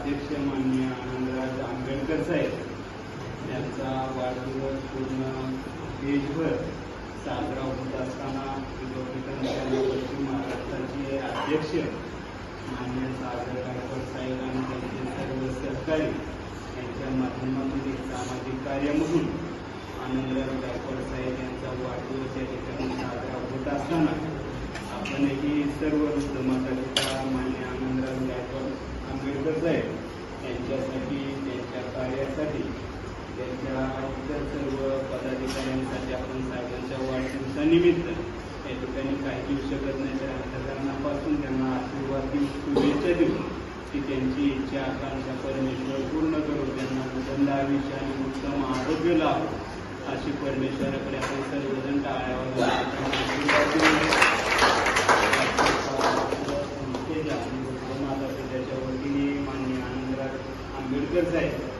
अध्यक्ष माननीय आनंदराज आंबेडकर साहेब यांचा वाढदिवस पूर्ण देशभर साजरा होत असताना रिपब्लिकन पश्चिम महाराष्ट्राचे अध्यक्ष मान्य सागर गायकवाड साहेब आणि त्यांचे सर्व सहकारी यांच्या माध्यमातून एक सामाजिक कार्य म्हणून आनंदराज गायकवाड साहेब यांचा वाढदिवस या ठिकाणी साजरा होत असताना आपणही सर्व माता मान्य मान्य आनंदराज गायकवाड आहे त्यांच्यासाठी त्यांच्या कार्यासाठी त्यांच्या इतर सर्व पदाधिकाऱ्यांसाठी आपण साहेबांच्या वाढदिवसानिमित्त या ठिकाणी काही देऊ शकत नाही तर अंतकरणापासून त्यांना आशीर्वाद देऊ शुभेच्छा देऊ की त्यांची इच्छा आकांक्षा परमेश्वर पूर्ण करू त्यांना उदंड आयुष्य आणि उत्तम आरोग्य लाभ. अशी परमेश्वराकडे आपण सर्वजण टाळ्यावर आंबेडकर साहेब